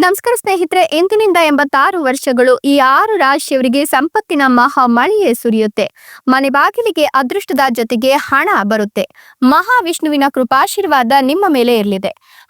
ನಮಸ್ಕಾರ ಸ್ನೇಹಿತರೆ, ಎಂದಿನಿಂದ ಎಂಬತ್ತಾರು ವರ್ಷಗಳು ಈ ಆರು ರಾಶಿಯವರಿಗೆ ಸಂಪತ್ತಿನ ಮಹಾ ಮಳೆಯೇ ಸುರಿಯುತ್ತೆ. ಮನೆ ಬಾಗಿಲಿಗೆ ಅದೃಷ್ಟದ ಜೊತೆಗೆ ಹಣ ಬರುತ್ತೆ. ಮಹಾವಿಷ್ಣುವಿನ ಕೃಪಾಶೀರ್ವಾದ ನಿಮ್ಮ ಮೇಲೆ ಇರಲಿದೆ.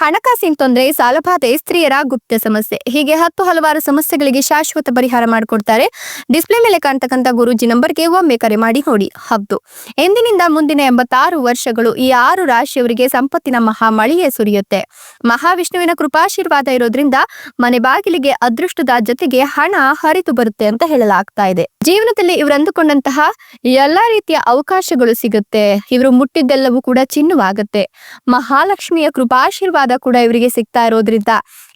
ಹಣಕಾಸಿನ ತೊಂದರೆ ಸಾಲಬಾಧೆ ಸ್ತ್ರೀಯರ ಗುಪ್ತ ಸಮಸ್ಯೆ. ಹೀಗೆ ಹತ್ತು ಹಲವಾರು ಸಮಸ್ಯೆಗಳಿಗೆ ಶಾಶ್ವತ ಪರಿಹಾರ ಮಾಡಿಕೊಡ್ತಾರೆ. ಡಿಸ್ಪ್ಲೇ ಮೇಲೆ ಕಾಣ್ತಕ್ಕಂಥ ಗುರೂಜಿ ನಂಬರ್ಗೆ ಒಮ್ಮೆ ಕರೆ ಮಾಡಿ ನೋಡಿ ಹೌದು ಎಂದಿನಿಂದ ಮುಂದಿನ ಎಂಬತ್ತಾರು ವರ್ಷಗಳು ಈ ಆರು ರಾಶಿಯವರಿಗೆ ಸಂಪತ್ತಿನ ಮಹಾ ಮಳೆಯೇ ಸುರಿಯುತ್ತೆ. ಮಹಾವಿಷ್ಣುವಿನ ಕೃಪಾಶೀರ್ವಾದ ಇರೋದ್ರಿಂದ ಮನೆ ಬಾಗಿಲಿಗೆ ಅದೃಷ್ಟದ ಜೊತೆಗೆ ಹಣ ಹರಿದು ಬರುತ್ತೆ ಅಂತ ಹೇಳಲಾಗ್ತಾ ಇದೆ. ಜೀವನದಲ್ಲಿ ಇವರು ಅಂದುಕೊಂಡಂತಹ ಎಲ್ಲಾ ರೀತಿಯ ಅವಕಾಶಗಳು ಸಿಗುತ್ತೆ. ಇವರು ಮುಟ್ಟಿದ್ದೆಲ್ಲವೂ ಕೂಡ ಚಿನ್ನವಾಗುತ್ತೆ. ಮಹಾಲಕ್ಷ್ಮಿಯ ಕೃಪಾಶೀರ್ವಾದ ಕೂಡ ಇವರಿಗೆ ಸಿಗ್ತಾ ಇರೋದ್ರಿಂದ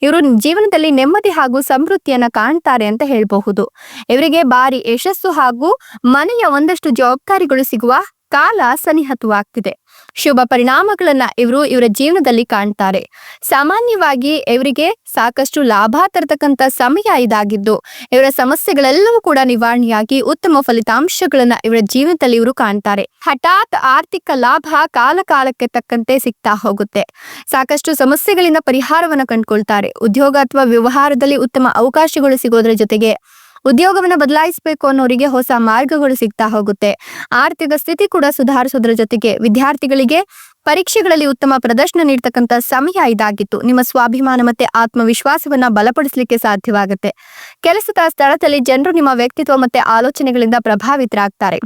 ಇವರು ಜೀವನದಲ್ಲಿ ನೆಮ್ಮದಿ ಹಾಗೂ ಸಮೃದ್ಧಿಯನ್ನ ಕಾಣ್ತಾರೆ ಅಂತ ಹೇಳಬಹುದು. ಇವರಿಗೆ ಬಾರಿ ಯಶಸ್ಸು ಹಾಗೂ ಮನೆಯ ಒಂದಷ್ಟು ಜವಾಬ್ದಾರಿಗಳು ಸಿಗುವ ಕಾಲ ಸನಿಹತವಾಗ್ತಿದೆ. ಶುಭ ಪರಿಣಾಮಗಳನ್ನ ಇವರು ಇವರ ಜೀವನದಲ್ಲಿ ಕಾಣ್ತಾರೆ. ಸಾಮಾನ್ಯವಾಗಿ ಇವರಿಗೆ ಸಾಕಷ್ಟು ಲಾಭ ತರತಕ್ಕಂತ ಸಮಯ ಇದಾಗಿದ್ದು, ಇವರ ಸಮಸ್ಯೆಗಳೆಲ್ಲವೂ ಕೂಡ ನಿವಾರಣೆಯಾಗಿ ಉತ್ತಮ ಫಲಿತಾಂಶಗಳನ್ನ ಇವರ ಜೀವನದಲ್ಲಿ ಇವರು ಕಾಣ್ತಾರೆ. ಹಠಾತ್ ಆರ್ಥಿಕ ಲಾಭ ಕಾಲ ಕಾಲಕ್ಕೆ ತಕ್ಕಂತೆ ಸಿಗ್ತಾ ಹೋಗುತ್ತೆ. ಸಾಕಷ್ಟು ಸಮಸ್ಯೆಗಳಿಂದ ಪರಿಹಾರವನ್ನ ಕಂಡುಕೊಳ್ತಾರೆ. ಉದ್ಯೋಗ ಅಥವಾ ವ್ಯವಹಾರದಲ್ಲಿ ಉತ್ತಮ ಅವಕಾಶಗಳು ಸಿಗೋದ್ರ ಜೊತೆಗೆ ಉದ್ಯೋಗವನ್ನ ಬದಲಾಯಿಸಬೇಕು ಅನ್ನೋರಿಗೆ ಹೊಸ ಮಾರ್ಗಗಳು ಸಿಗ್ತಾ ಹೋಗುತ್ತೆ. ಆರ್ಥಿಕ ಸ್ಥಿತಿ ಕೂಡ ಸುಧಾರಿಸೋದ್ರ ಜೊತೆಗೆ ವಿದ್ಯಾರ್ಥಿಗಳಿಗೆ ಪರೀಕ್ಷೆಗಳಲ್ಲಿ ಉತ್ತಮ ಪ್ರದರ್ಶನ ನೀಡ್ತಕ್ಕಂತ ಸಮಯ ಇದಾಗಿತ್ತು. ನಿಮ್ಮ ಸ್ವಾಭಿಮಾನ ಮತ್ತೆ ಆತ್ಮವಿಶ್ವಾಸವನ್ನ ಬಲಪಡಿಸಲಿಕ್ಕೆ ಸಾಧ್ಯವಾಗುತ್ತೆ. ಕೆಲಸದ ಸ್ಥಳದಲ್ಲಿ ಜನರು ನಿಮ್ಮ ವ್ಯಕ್ತಿತ್ವ ಮತ್ತೆ ಆಲೋಚನೆಗಳಿಂದ ಪ್ರಭಾವಿತರಾಗ್ತಾರೆ.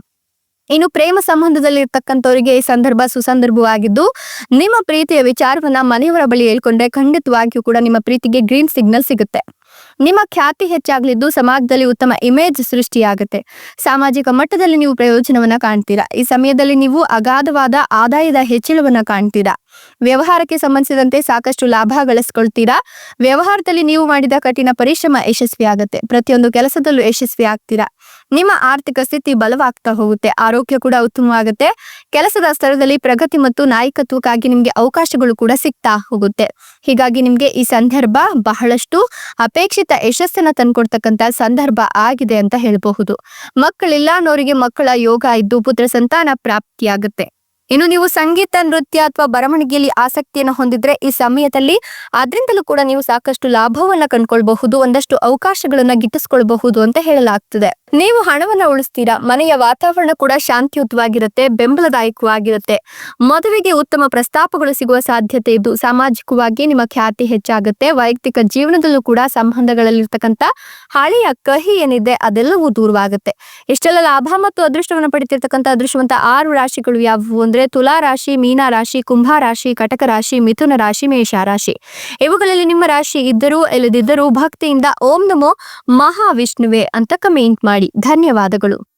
ಇನ್ನು ಪ್ರೇಮ ಸಂಬಂಧದಲ್ಲಿ ಇರ್ತಕ್ಕಂಥವರಿಗೆ ಈ ಸಂದರ್ಭ ಸುಸಂದರ್ಭವಾಗಿದ್ದು, ನಿಮ್ಮ ಪ್ರೀತಿಯ ವಿಚಾರವನ್ನ ಮನೆಯವರ ಬಳಿ ಹೇಳ್ಕೊಂಡ್ರೆ ಖಂಡಿತವಾಗಿಯೂ ಕೂಡ ನಿಮ್ಮ ಪ್ರೀತಿಗೆ ಗ್ರೀನ್ ಸಿಗ್ನಲ್ ಸಿಗುತ್ತೆ. ನಿಮ್ಮ ಖ್ಯಾತಿ ಹೆಚ್ಚಾಗಲಿದ್ದು ಸಮಾಜದಲ್ಲಿ ಉತ್ತಮ ಇಮೇಜ್ ಸೃಷ್ಟಿಯಾಗುತ್ತೆ. ಸಾಮಾಜಿಕ ಮಟ್ಟದಲ್ಲಿ ನೀವು ಪ್ರಯೋಜನವನ್ನ ಕಾಣ್ತೀರಾ? ಈ ಸಮಯದಲ್ಲಿ ನೀವು ಅಗಾಧವಾದ ಆದಾಯದ ಹೆಚ್ಚಳವನ್ನ ಕಾಣ್ತೀರಾ? ವ್ಯವಹಾರಕ್ಕೆ ಸಂಬಂಧಿಸಿದಂತೆ ಸಾಕಷ್ಟು ಲಾಭ ಗಳಿಸ್ಕೊಳ್ತೀರಾ? ವ್ಯವಹಾರದಲ್ಲಿ ನೀವು ಮಾಡಿದ ಕಠಿಣ ಪರಿಶ್ರಮ ಯಶಸ್ವಿ ಆಗುತ್ತೆ ಪ್ರತಿಯೊಂದು ಕೆಲಸದಲ್ಲೂ ಯಶಸ್ವಿ ಆಗ್ತೀರಾ ನಿಮ್ಮ ಆರ್ಥಿಕ ಸ್ಥಿತಿ ಬಲವಾಗ್ತಾ ಹೋಗುತ್ತೆ, ಆರೋಗ್ಯ ಕೂಡ ಉತ್ತಮವಾಗುತ್ತೆ. ಕೆಲಸದ ಸ್ಥಳದಲ್ಲಿ ಪ್ರಗತಿ ಮತ್ತು ನಾಯಕತ್ವಕ್ಕಾಗಿ ನಿಮಗೆ ಅವಕಾಶಗಳು ಕೂಡ ಸಿಗ್ತಾ ಹೋಗುತ್ತೆ. ಹೀಗಾಗಿ ನಿಮ್ಗೆ ಈ ಸಂದರ್ಭ ಬಹಳಷ್ಟು ಅಪೇಕ್ಷಿತ ಯಶಸ್ಸನ್ನ ತಂದ್ಕೊಡ್ತಕ್ಕಂತ ಸಂದರ್ಭ ಆಗಿದೆ ಅಂತ ಹೇಳಬಹುದು. ಮಕ್ಕಳಿಲ್ಲ ಅನ್ನೋರಿಗೆ ಮಕ್ಕಳ ಯೋಗ ಇದ್ದು ಪುತ್ರ ಸಂತಾನ ಪ್ರಾಪ್ತಿಯಾಗುತ್ತೆ. ಇನ್ನು ನೀವು ಸಂಗೀತ, ನೃತ್ಯ ಅಥವಾ ಬರವಣಿಗೆಯಲ್ಲಿ ಆಸಕ್ತಿಯನ್ನು ಹೊಂದಿದ್ರೆ ಈ ಸಮಯದಲ್ಲಿ ಅದರಿಂದಲೂ ಕೂಡ ನೀವು ಸಾಕಷ್ಟು ಲಾಭವನ್ನ ಕಂಡ್ಕೊಳ್ಬಹುದು, ಒಂದಷ್ಟು ಅವಕಾಶಗಳನ್ನ ಗಿಟ್ಟಿಸ್ಕೊಳ್ಬಹುದು ಅಂತ ಹೇಳಲಾಗ್ತದೆ. ನೀವು ಹಣವನ್ನ ಉಳಿಸ್ತೀರಾ? ಮನೆಯ ವಾತಾವರಣ ಕೂಡ ಶಾಂತಿಯುತವಾಗಿರುತ್ತೆ, ಬೆಂಬಲದಾಯಕವಾಗಿರುತ್ತೆ. ಮದುವೆಗೆ ಉತ್ತಮ ಪ್ರಸ್ತಾಪಗಳು ಸಿಗುವ ಸಾಧ್ಯತೆ ಇದ್ದು ಸಾಮಾಜಿಕವಾಗಿ ನಿಮ್ಮ ಖ್ಯಾತಿ ಹೆಚ್ಚಾಗುತ್ತೆ. ವೈಯಕ್ತಿಕ ಜೀವನದಲ್ಲೂ ಕೂಡ ಸಂಬಂಧಗಳಲ್ಲಿರ್ತಕ್ಕಂಥ ಹಳೆಯ ಕಹಿ ಏನಿದೆ, ಅದೆಲ್ಲವೂ ದೂರವಾಗುತ್ತೆ. ಇಷ್ಟೆಲ್ಲ ಲಾಭ ಮತ್ತು ಅದೃಷ್ಟವನ್ನು ಪಡಿತಿರ್ತಕ್ಕಂಥ ಅದೃಷ್ಟವಂತ ಆರು ರಾಶಿಗಳು ಯಾವುವು ಅಂದ್ರೆ ತುಲಾ ರಾಶಿ, ಮೀನ ರಾಶಿ, ಕುಂಭ ರಾಶಿ, ಕಟಕ ರಾಶಿ, ಮಿಥುನ ರಾಶಿ, ಮೇಷ ರಾಶಿ. ಇವುಗಳಲ್ಲಿ ನಿಮ್ಮ ರಾಶಿ ಇದ್ದರೂ ಇಲ್ಲದಿದ್ದರೂ ಭಕ್ತಿಯಿಂದ ಓಂ ನಮೋ ಮಹಾವಿಷ್ಣುವೆ ಅಂತ ಕಮೆಂಟ್ ಮಾಡಿ ಧನ್ಯವಾದಗಳು.